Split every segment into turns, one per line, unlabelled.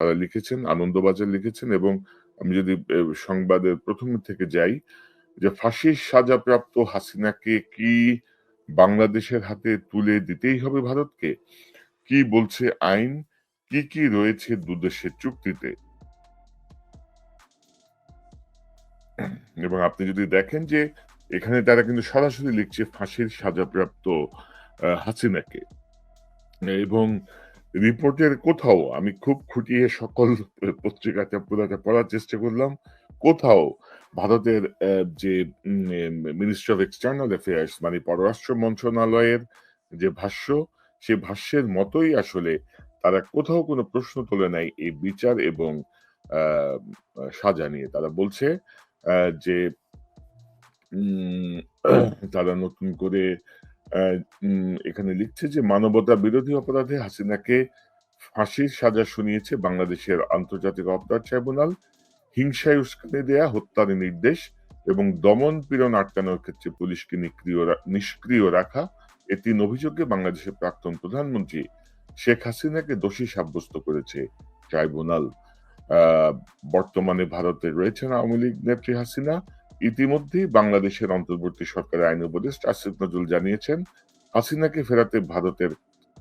লিখেছেন, আনন্দবাজার লিখেছেন এবং আমি যদি সংবাদের প্রথম থেকে যাই, যে ফাঁসির সাজাপ্রাপ্ত হাসিনাকে কি বাংলাদেশের হাতে তুলে দিতেই হবে ভারতকে? কি বলছে আইন? কি কি রয়েছে দুদেশের চুক্তিতে? এবং আপনি যদি দেখেন যে এখানে তারা কিন্তু সরাসরি লিখছে ফাঁসির সাজাপ্রাপ্ত হাসিনাকে। এবং রিপোর্টের কোথাও, আমি খুব খুঁটিয়ে সকল পত্রিকাতে পুরাটা পড়ার চেষ্টা করলাম, কোথাও ভারতের যে মিনিস্ট্রি অফ এক্সটার্নাল অ্যাফেয়ার্স মানে পররাষ্ট্র মন্ত্রণালয়ের যে ভাষ্য, সে ভাষ্যের মতোই আসলে তারা কোথাও কোনো প্রশ্ন তোলে নাই এই বিচার এবং সাজা নিয়ে। তারা বলছে যে তারা নতুন করে এখানে লিখছে যে, মানবতা বিরোধী অপরাধে হাসিনাকে ফাঁসির সাজা শুনিয়েছে বাংলাদেশের আন্তর্জাতিক অপরাধ ট্রাইব্যুনাল। হিংসায় উস্কানি দেয়া, হত্যার নির্দেশ এবং দমন পীড়ন আটকানোর ক্ষেত্রে পুলিশকে নিষ্ক্রিয় নিষ্ক্রিয় রাখা, এ তিন অভিযোগে বাংলাদেশের প্রাক্তন প্রধানমন্ত্রী শেখ হাসিনাকে দোষী সাব্যস্ত করেছে ট্রাইব্যুনাল। বর্তমানে ভারতে রয়েছেন আওয়ামী লীগ নেত্রী হাসিনা। ইতিমধ্যেই বাংলাদেশের অন্তর্বর্তী সরকারের আইন উপদেষ্টা আসিফ নজরুল জানিয়েছেন, হাসিনাকে ফেরাতে ভারতের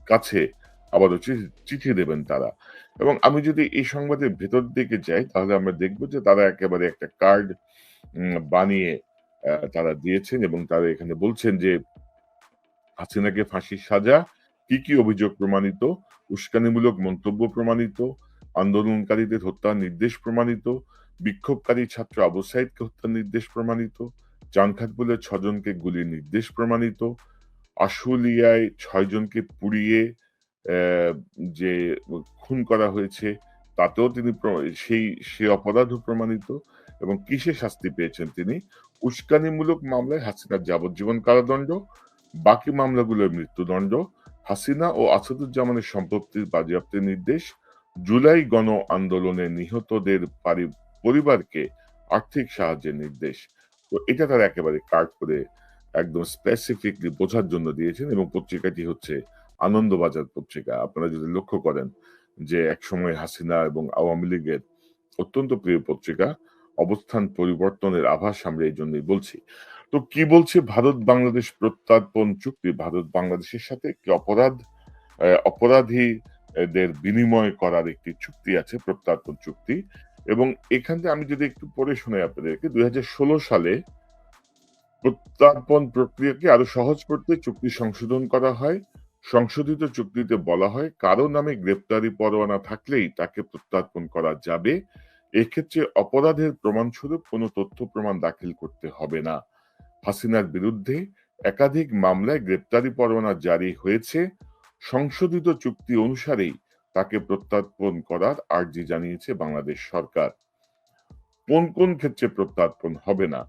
কাছে আবারও চিঠি দেবেন তারা। এবং আমি যদি এই সংবাদের ভেতর দিকে যাই, তাহলে আমরা দেখব যে তারা একেবারে একটা কার্ড বানিয়ে তারা দিয়েছেন এবং তারা এখানে বলছেন যে, হাসিনাকে ফাঁসির সাজা, কি কি অভিযোগ প্রমাণিত, উস্কানিমূলক মন্তব্য প্রমাণিত, আন্দোলনকারীদের হত্যার নির্দেশ প্রমাণিত বিক্ষোভকারী ছাত্র আবু সাইদকে হত্যার নির্দেশ প্রমাণিত জানখাত বলে ছজনকে গুলির নির্দেশ প্রমাণিত, আশুলিয়ায় ছয়জনকে পুড়িয়ে যে খুন করা হয়েছে, তাতেও তিনি সেই, সে অপরাধও প্রমাণিত এবং কিসে শাস্তি পেয়েছেন তিনি? উস্কানিমূলক মামলায় হাসিনার যাবজ্জীবন কারাদণ্ড, বাকি মামলাগুলোর মৃত্যুদণ্ড, হাসিনা ও আসাদুজ্জামানের সম্পত্তির বাজেয়াপ্তের নির্দেশ, জুলাই গণ আন্দোলনে নিহতদের পরিবারকে আর্থিক সাহায্যের নির্দেশ। তো এটা তারা একেবারে কার্ড করে একদম স্পেসিফিকলি বোঝার জন্য দিয়েছেন এবং পত্রিকাটি হচ্ছে আনন্দবাজার পত্রিকা। আপনারা যদি লক্ষ্য করেন যে একসময় হাসিনা এবং আওয়ামী লীগের অত্যন্ত প্রিয় পত্রিকা, অবস্থান পরিবর্তনের আভাস আমরা এই জন্যই বলছি। তো কি বলছে ভারত বাংলাদেশ প্রত্যার্পণ চুক্তি? ভারত বাংলাদেশের সাথে একটি অপরাধ অপরাধীদের বিনিময় করার একটি চুক্তি আছে, প্রত্যার্পণ চুক্তি? এবং এখান থেকে আমি যদি একটু পড়ে শুনে আপনাদেরকে, দুই সালে প্রত্যার্পণ প্রক্রিয়াকে আরও সহজ করতে চুক্তি সংশোধন করা হয়। সংশোধিত চুক্তিতে বলা হয়, কারও নামে গ্রেপ্তারি পরোয়ানা থাকলেই তাকে প্রত্যার্পণ করা যাবে। এক্ষেত্রে অপরাধের প্রমাণস্বরূপ কোনো তথ্য প্রমাণ দাখিল করতে হবে না। হাসিনার বিরুদ্ধে একাধিক মামলায় গ্রেপ্তারি পরোয়ানা জারি হয়েছে। সংশোধিত চুক্তি অনুসারেই তাকে প্রত্যার্পণ করার আর্জি জানিয়েছে বাংলাদেশ সরকার। কোন কোন ক্ষেত্রে প্রত্যার্পণ হবে না?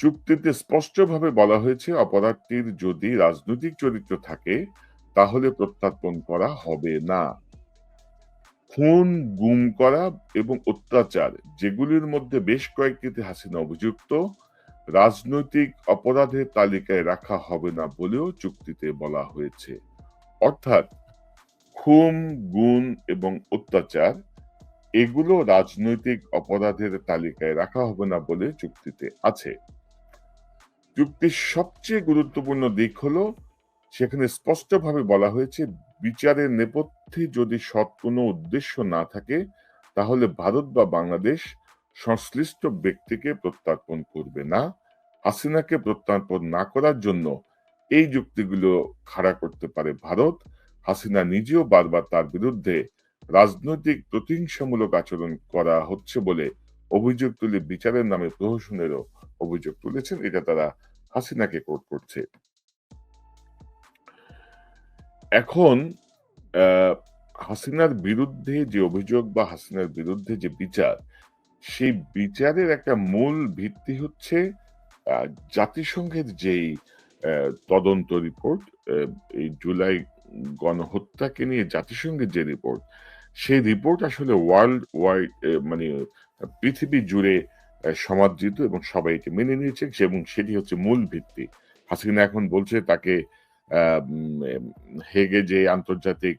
চুক্তিতে স্পষ্টভাবে বলা হয়েছে অপরাধটির যদি রাজনৈতিক চরিত্র থাকে, তাহলে প্রত্যার্পণ করা হবে না। খুন, গুম করা এবং অত্যাচার, যেগুলির মধ্যে বেশ কয়েকটিতে হাসিনা অভিযুক্ত, রাজনৈতিক অপরাধের তালিকায় রাখা হবে না বলেও চুক্তিতে বলা হয়েছে। অর্থাৎ খুন গুণ এবং অত্যাচার, এগুলো রাজনৈতিক অপরাধের তালিকায় রাখা হবে না বলে চুক্তিতে আছে। চুক্তির সবচেয়ে গুরুত্বপূর্ণ দিক হলো, সেখানে স্পষ্টভাবে বলা হয়েছে, বিচারের নেপথ্যে যদি সৎ কোনো উদ্দেশ্য না থাকে, তাহলে ভারত বা বাংলাদেশ সংশ্লিষ্ট ব্যক্তিকে প্রত্যার্পণ করবে না। হাসিনাকে প্রত্যার্পণ না করার জন্য এই যুক্তিগুলো খাড়া করতে পারে ভারত। হাসিনা নিজেও বারবার তার বিরুদ্ধে রাজনৈতিক প্রতিহিংসামূলক আচরণ করা হচ্ছে বলে অভিযোগ তুলে বিচারের নামে প্রহসনেরও অভিযোগ তুলেছেন। এটা তারা হাসিনাকে কোর্ট করছে। এখন হাসিনার বিরুদ্ধে যে অভিযোগ বা হাসিনার বিরুদ্ধে যে বিচার, সেই বিচারের একটা মূল ভিত্তি হচ্ছে জাতিসংঘের যেই তদন্ত রিপোর্ট এই জুলাই গণহত্যাকে নিয়ে জাতিসংঘের যে রিপোর্ট সেই রিপোর্ট আসলে ওয়ার্ল্ড ওয়াইড মানে পৃথিবী জুড়ে সমাদৃত এবং সবাই এটি মেনে নিয়েছে এবং সেটি হচ্ছে মূল ভিত্তি। হাসিনা এখন বলছে তাকে হেগে যে আন্তর্জাতিক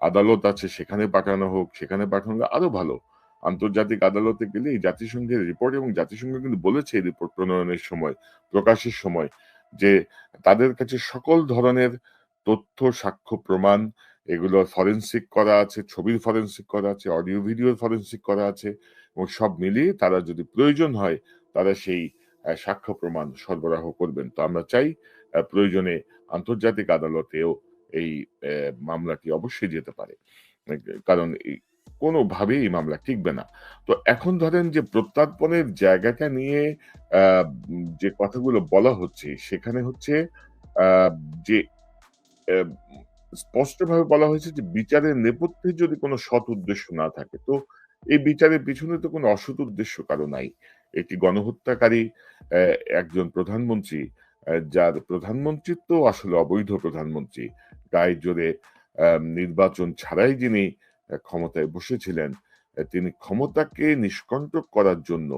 আদালত আছে সেখানে পাঠানো হোক, সেখানে পাঠানো আরও ভালো। আন্তর্জাতিক আদালতে গেলে এই জাতিসংঘের রিপোর্ট এবং জাতিসংঘ কিন্তু বলেছে এই রিপোর্ট প্রণয়নের সময়, প্রকাশের সময় যে তাদের কাছে সকল ধরনের তথ্য, সাক্ষ্য, প্রমাণ, এগুলো ফরেন্সিক করা আছে, ছবির ফরেন্সিক করা আছে অডিও ভিডিওর ফরেন্সিক করা আছে, এবং সব মিলিয়ে তারা যদি প্রয়োজন হয়, তারা সেই সাক্ষ্য, প্রমাণ সরবরাহ করবেন। তো আমরা চাই প্রয়োজনে আন্তর্জাতিক আদালতেও এই মামলাটি অবশ্যই যেতে পারে। কারণ কোনোভাবেই এই মামলা টিকবে না। তো এখন ধরেন যে প্রত্যার্পণের জায়গাটা নিয়ে যে কথাগুলো বলা হচ্ছে, সেখানে হচ্ছে যে স্পষ্টভাবে বলা হয়েছে যে বিচারের নেপথ্যে যদি কোনো সৎ উদ্দেশ্য না থাকে, তো এই বিচারের পিছনে তো কোনো অসৎ উদ্দেশ্য কারও নাই। একটি গণহত্যাকারী একজন প্রধানমন্ত্রী যার প্রধানমন্ত্রিত্ব আসলে অবৈধ প্রধানমন্ত্রী। গায়ে জোরে নির্বাচন ছাড়াই যিনি ক্ষমতায় বসেছিলেন তিনি ক্ষমতাকে নিষ্কণ্টক করার জন্য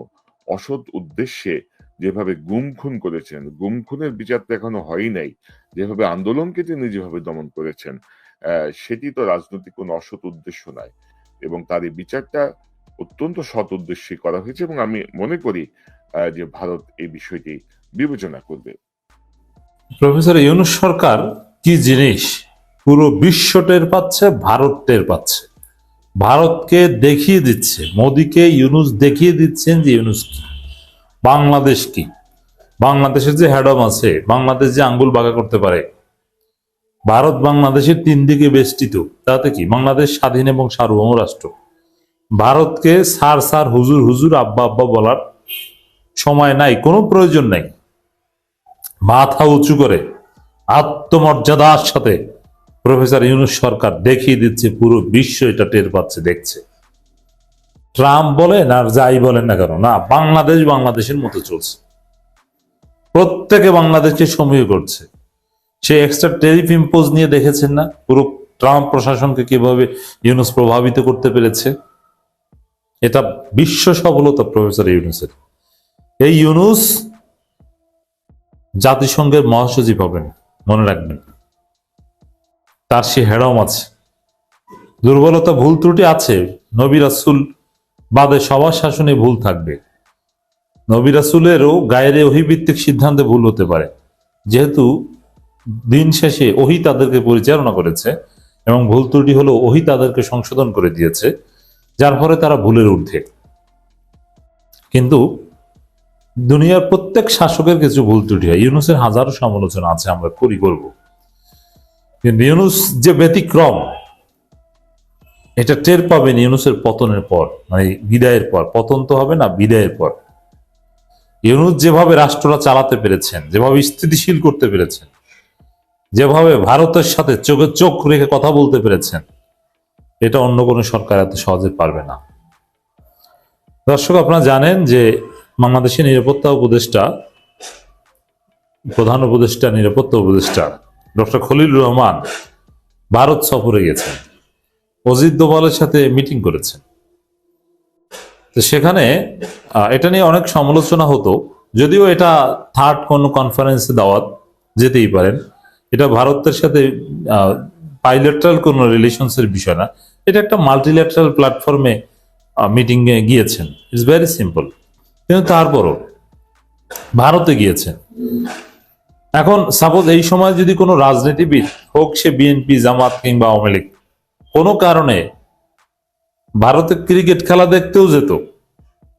অসৎ উদ্দেশ্যে যেভাবে গুম খুন করেছেন, গুম খুনের বিচার তো এখনও হয় নাই। যেভাবে আন্দোলনকে তিনি যেভাবে দমন করেছেন সেটি তো রাজনৈতিক কোনো অসৎ উদ্দেশ্য নয় এবং তার এই বিচারটা অত্যন্ত সৎ উদ্দেশ্যে করা হয়েছে এবং আমি মনে করি যে ভারত এই বিষয়টি বিবেচনা করবে।
প্রফেসর ইউনুস সরকার কি জিনিস পুরো বিশ্ব টের পাচ্ছে, ভারত টের পাচ্ছে? ভারতকে দেখিয়ে দিচ্ছে, মোদিকে ইউনুস দেখিয়ে দিচ্ছেন যে ইউনুস কি? বাংলাদেশ কি? বাংলাদেশের যে হ্যাডম আছে, বাংলাদেশ যে আঙ্গুল বাঁকা করতে পারে, ভারত বাংলাদেশের তিন দিকে বেষ্টিত, তাতে কি? বাংলাদেশ স্বাধীন এবং সার্বভৌম রাষ্ট্র। ভারতকে সার সার, হুজুর হুজুর, আব্বা আব্বা বলার সময় নাই, কোনো প্রয়োজন নাই। মাথা উঁচু করে আত্মমর্যাদার সাথে প্রফেসর ইউনুস সরকার দেখিয়ে দিচ্ছে, পুরো বিশ্ব এটা টের পাচ্ছে, দেখছে। ট্রাম্প বলেন আর যাই বলেন না কেন, না, বাংলাদেশ বাংলাদেশের মতো চলছে। প্রত্যেকে বাংলাদেশকে সমীহ করছে। সে এক্সট্রা টেরিফ ইম্পোজ নিয়ে দেখেছেন না? পুরো ট্রাম্প প্রশাসনকে কীভাবে ইউনুস প্রভাবিত করতে পেরেছে? এটা বিশ্ব সফলতা, প্রফেসর ইউনুসের। এই ইউনুস জাতিসংঘের মহাসচিব হবেন, মনে রাখবেন। তার সে হেডম আছে। দুর্বলতা, ভুল ত্রুটি আছে। নবী রাসুল বাদে সবার শাসনে ভুল থাকবে। নবী রাসুলেরও গায়ের অহিভিত্তিক সিদ্ধান্তে ভুল হতে পারে। যেহেতু দিন শেষে ওহি তাদেরকে পরিচালনা করেছে এবং ভুল ত্রুটি হলো ওহি তাদেরকে সংশোধন করে দিয়েছে, যার ফলে তারা ভুলের ঊর্ধ্বে। কিন্তু দুনিয়ার প্রত্যেক শাসকের কিছু ভুল ত্রুটি হয়। ইউনুসের হাজারো সমালোচনা আছে, আমরা করি করব। কিন্তু ইউনুস যে ব্যতিক্রম এটা টের পাবেন ইউনুসের পতনের পর মানে বিদায়ের পর। পতন তো হবে না, বিদায়ের পর। ইউনুস যেভাবে রাষ্ট্রটা চালাতে পেরেছেন, যেভাবে স্থিতিশীল করতে পেরেছেন, যেভাবে ভারতের সাথে চোখে চোখ রেখে কথা বলতে পেরেছেন, এটা অন্য কোনো সরকার এত সহজে পারবে না। দর্শক, আপনারা জানেন যে বাংলাদেশের নিরাপত্তা উপদেষ্টা, প্রধান উপদেষ্টা, নিরাপত্তা উপদেষ্টা, ডক্টর খলিলুর রহমান ভারত সফরে গেছেন। অজিত দোভালের সাথে মিটিং করেছেন। তো সেখানে এটা নিয়ে অনেক সমালোচনা হতো, যদিও এটা থার্ড কোন কনফারেন্সে দাওয়াত যেতেই পারেন। এটা ভারতের সাথে বাইলেটারাল কোনো রিলেশনসের বিষয় না। এটা একটা মাল্টিল্যাটারাল প্ল্যাটফর্মে মিটিং এ গিয়েছেন। ইটস ভেরি সিম্পল কিন্তু তারপরও, ভারতে গিয়েছেন। এখন সাপোজ এই সময় যদি কোনো রাজনীতিবিদ হোক, সে বিএনপি জামাত কিংবা আওয়ামী লীগ কোনো কারণে ভারতে ক্রিকেট খেলা দেখতেও যেত।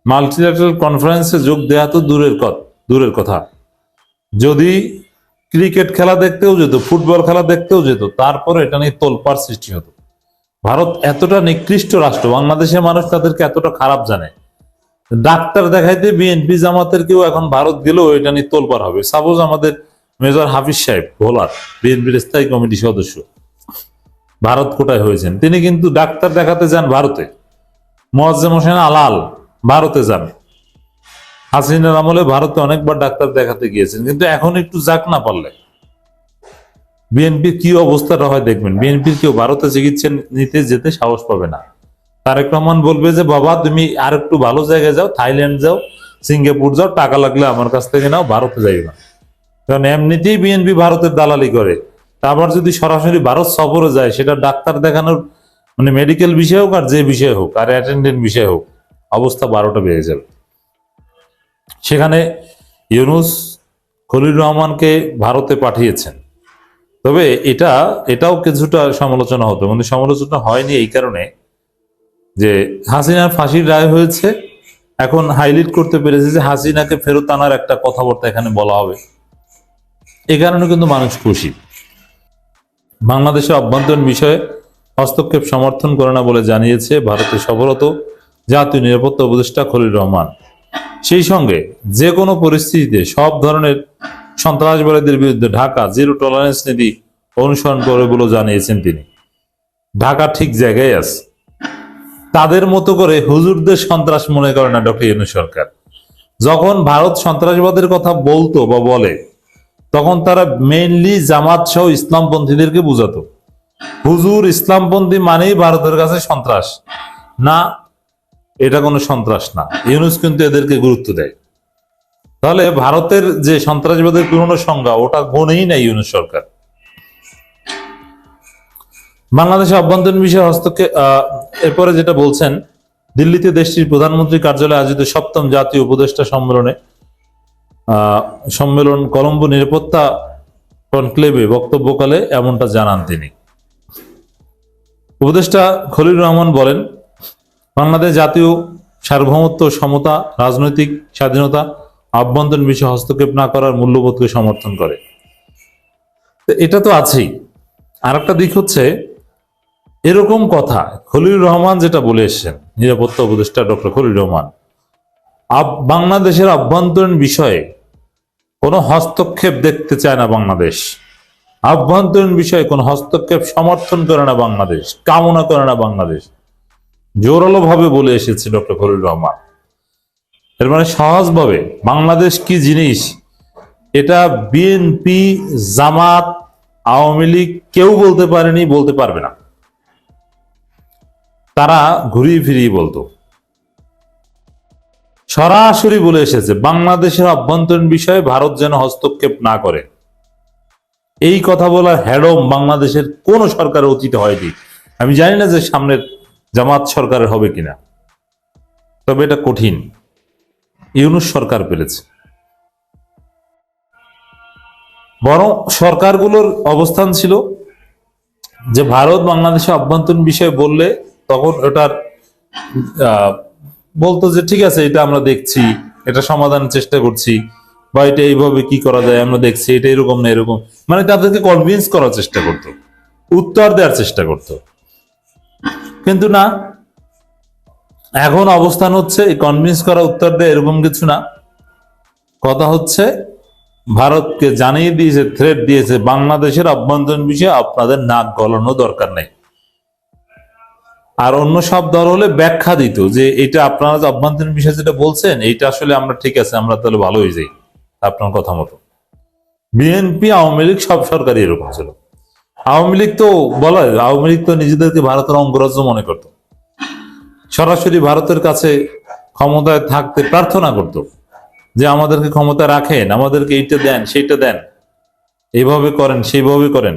মাল্টিল্যাটারাল কনফারেন্সে যোগ দেওয়া তো দূরের দূরের কথা। যদি ক্রিকেট খেলা দেখতেও যেত, ফুটবল খেলা দেখতেও যেত, তারপরে এটা নিয়ে তোলপাড় সৃষ্টি হতো। ভারত এতটা নিকৃষ্ট রাষ্ট্র, বাংলাদেশের মানুষ তাদেরকে এতটা খারাপ জানে। ডাক্তার দেখাইতে বিএনপি জামাতের কেউ এখন ভারত গেলেও এটা নিয়ে তোলপার হবে। সাপোজ আমাদের মেজর হাফিজ সাহেব, ভোলার, বিএনপির স্থায়ী কমিটি সদস্য। ভারত কোটায় হয়েছেন। তিনি কিন্তু ডাক্তার দেখাতে যান ভারতে। মোয়াজ্জেম হোসেন আলাল ভারতে যান। হাসিনার আমলে ভারতে অনেকবার ডাক্তার দেখাতে গিয়েছেন, কিন্তু এখন একটু যাক না পারলে। বিএনপির কি অবস্থাটা হয় দেখবেন। বিএনপির কেউ ভারতে চিকিৎসা নিতে যেতে সাহস পাবে না। তারেক রহমান বলবে যে, বাবা, তুমি আর একটু ভালো জায়গায় যাও, থাইল্যান্ড যাও, সিঙ্গাপুর যাও, টাকা লাগলে আমার কাছ থেকে নাও, ভারতে যাই না। কারণ এমনিতেই বিএনপি ভারতের দালালি করে। আবার যদি সরাসরি ভারত সফরে যায়, সেটা ডাক্তার দেখানোর মানে মেডিকেল বিষয় হোক আর যে বিষয় হোক, আর অ্যাটেন্ডেন্ট বিষয় হোক, অবস্থা বারোটা বেড়ে যাবে। সেখানে ইউনুস খলিল রহমানকে ভারতে পাঠিয়েছেন। তবে এটা, এটাও কিছুটা সমালোচনা হতো মানে সমালোচনা হয়নি এই কারণে যে হাসিনার ফাঁসির রায় হয়েছে। এখন হাইলাইট করতে পেরেছে যে হাসিনাকে ফেরত আনার একটা কথাবার্তা এখানে বলা হবে। এ কারণে কিন্তু মানুষ খুশি। বাংলাদেশের অভ্যন্তরীণ বিষয়ে হস্তক্ষেপ সমর্থন করে না বলে জানিয়েছে ভারতের সফরত জাতীয় নিরাপত্তা উপদেষ্টা খলিল রহমান। সেই সঙ্গে যে কোনো পরিস্থিতিতে সব ধরনের সন্ত্রাসবাদীদের বিরুদ্ধে ঢাকা জিরো টলারেন্স নীতি অনুসরণ করে বলে জানিয়েছেন তিনি। ঢাকা ঠিক জায়গায় আছে। তাদের মতো করে হুজুরদের সন্ত্রাস মনে করে না ডক্টর ইউনূস সরকার। যখন ভারত সন্ত্রাসবাদের কথা বলতো বা বলে তখন তারা মেইনলি জামাত সহ ইসলামপন্থীদেরকে বুঝাতো। হুজুর, ইসলামপন্থী মানেই ভারতের কাছে সন্ত্রাস। না, এটা কোনো সন্ত্রাস না। ইউনুস কিন্তু এদেরকে গুরুত্ব দেয়। তাহলে ভারতের যে সন্ত্রাসবাদের পুরনো সংজ্ঞা, ওটা গুণেই নাই ইউনুস সরকার। বাংলাদেশে অভ্যন্তরীণ বিষয়ে হস্তক্ষেপ এরপরে যেটা বলছেন, দিল্লিতে দেশটির প্রধানমন্ত্রী কার্যালয়ে আয়োজিত সপ্তম জাতীয় উপদেষ্টা সম্মেলনে সম্মেলন কলম্বো নিরাপত্তা কনক্লেভে বক্তব্যকালে এমনটা জানান তিনি। উপদেষ্টা খলিল রহমান বলেন, বাংলাদেশ জাতীয় সার্বভৌমত্ব সমতা, রাজনৈতিক স্বাধীনতা, আভ্যন্তরীণ বিষয়ে হস্তক্ষেপ না করার মূল্যবোধকে সমর্থন করে। এটা তো আছেই। আর একটা দিক হচ্ছে, এরকম কথা খলিল রহমান যেটা বলে এসছেন, নিরাপত্তা উপদেষ্টা ডক্টর খলিল রহমান বাংলাদেশের অভ্যন্তরীণ বিষয়ে কোনো হস্তক্ষেপ দেখতে চায় না বাংলাদেশ। আভ্যন্তরীণ বিষয়ে কোনো হস্তক্ষেপ সমর্থন করে না বাংলাদেশ, কামনা করে না বাংলাদেশ। জোরালো ভাবে বলে এসেছে ডক্টর খলিল রহমান। এর মানে সহজভাবে বাংলাদেশ কি জিনিস, এটা বিএনপি, জামাত, আওয়ামী লীগ কেউ বলতে পারেনি, বলতে পারবে না। তারা ঘুরিয়ে ফিরিয়ে বলতো। সরাসরি বলে এসেছে, বাংলাদেশের অভ্যন্তরীণ বিষয়ে ভারত যেন হস্তক্ষেপ না করে। এই কথা বলার হ্যাডম বাংলাদেশের কোন সরকারের অতীত হয়নি। আমি জানি না যে সামনের জামাত সরকারের হবে কিনা। তবে এটা কঠিন। ইউনুস সরকার পেরেছে। বরং সরকারগুলোর অবস্থান ছিল যে ভারত বাংলাদেশে অভ্যন্তরীণ বিষয়ে বললে তখন ওটার বলতো যে, ঠিক আছে, এটা আমরা দেখছি, এটা সমাধানের চেষ্টা করছি, বা এটা এইভাবে কি করা যায়, আমরা দেখছি, এটা এরকম না এরকম। মানে তাদেরকে কনভিন্স করার চেষ্টা করতো, উত্তর দেওয়ার চেষ্টা করতো। কিন্তু না, এখন অবস্থান হচ্ছে কনভিন্স করা উত্তর দেয় এরকম কিছু না। কথা হচ্ছে, ভারতকে জানিয়ে দিয়েছে থ্রেট দিয়েছে, বাংলাদেশের অভ্যন্তরীণ বিষয়ে আপনাদের নাক গলানো দরকার নেই। আর অন্য সব দল হলে ব্যাখ্যা দিত যে এটা আপনারা যে অভ্যন্তরীণ বিষয়ে যেটা বলছেন এটা আসলে আমরা ঠিক আছে, আমরা তাহলে ভালো হয়ে যাই, আপনার কথা মতো। বিএনপি আওয়ামী লীগ সব সরকারই এরকম ছিল। আওয়ামী লীগ তো বলা আওয়ামী লীগ তো নিজেদেরকে ভারতের অঙ্গরাজ্য মনে করত। সরাসরি ভারতের কাছে ক্ষমতায় থাকতে প্রার্থনা করত যে আমাদেরকে ক্ষমতা রাখেন, আমাদেরকে এইটা দেন, সেইটা দেন। এইভাবে করেন, সেইভাবে করেন।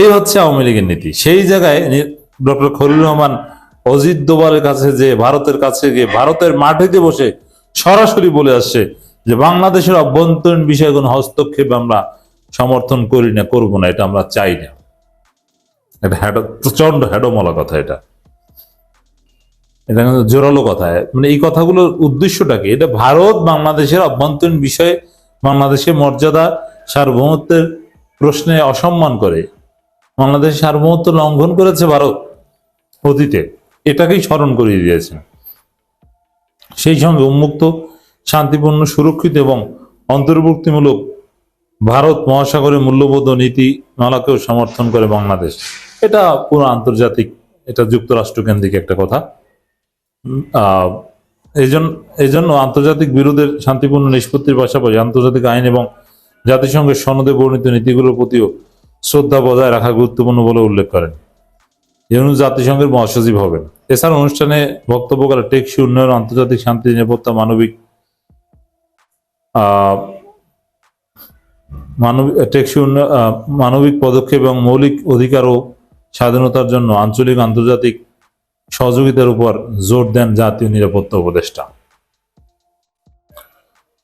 এই হচ্ছে আওয়ামী লীগের নীতি। সেই জায়গায় ডক্টর খলিল রহমান অজিত দোবালের কাছে যে, ভারতের কাছে গিয়ে ভারতের মাটিতে বসে সরাসরি বলে আসছে যে, বাংলাদেশের অভ্যন্তরীণ বিষয়ে কোনো হস্তক্ষেপ আমরা সমর্থন করি না, করব না, এটা আমরা চাই না। এটা হ্যাডো প্রচণ্ড হ্যাডোমলা কথা এটা। এটা জোরালো কথা। মানে এই কথাগুলোর উদ্দেশ্যটা কি? এটা ভারত বাংলাদেশের অভ্যন্তরীণ বিষয়ে, বাংলাদেশের মর্যাদা, সার্বভৌমত্বের প্রশ্নে অসম্মান করে। বাংলাদেশের সার্বভৌমত্ব লঙ্ঘন করেছে ভারত। অতীতে এটাকেই স্মরণ করিয়ে দিয়েছে। সেই সঙ্গে উন্মুক্ত শান্তিপূর্ণ সুরক্ষিত এবং অন্তর্ভুক্তিমূলক ভারত মহাসাগরের মূল্যবোধ নীতি মালাকেও সমর্থন করে বাংলাদেশ। এটা পুরো আন্তর্জাতিক এটা যুক্তরাষ্ট্র কেন্দ্রিক একটা কথা। উম, আহ, এই জন্য আন্তর্জাতিক বিরোধের শান্তিপূর্ণ নিষ্পত্তির পাশাপাশি আন্তর্জাতিক আইন এবং জাতিসংঘের সনদে বর্ণিত নীতিগুলোর প্রতিও শ্রদ্ধা বজায় রাখা গুরুত্বপূর্ণ বলে উল্লেখ করেন। ইউনুস জাতিসংঘের মহাসচিব হবেন। এছাড়া অনুষ্ঠানে বক্তব্য করে টেকসই উন্নয়ন, আন্তর্জাতিক শান্তি, নিরাপত্তা, মানবিক মানবিক, টেকসই উন্নয়ন মানবিক পদক্ষেপ এবং মৌলিক অধিকার ও স্বাধীনতার জন্য আঞ্চলিক, আন্তর্জাতিক সহযোগিতার উপর জোর দেন জাতীয় নিরাপত্তা উপদেষ্টা।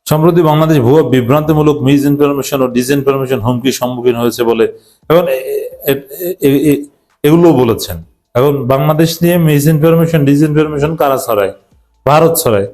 সম্প্রতি বাংলাদেশ ভুয়া বিভ্রান্তিমূলক মিস ইনফরমেশন ও ডিসইনফরমেশন হুমকির সম্মুখীন হয়েছে বলে এখন এ- এ- এ- এ- এগুলো বলেছেন। এখন বাংলাদেশ নিয়ে মিস ইনফরমেশন ডিসইনফরমেশন কারা ছড়ায়? ভারত ছড়ায়।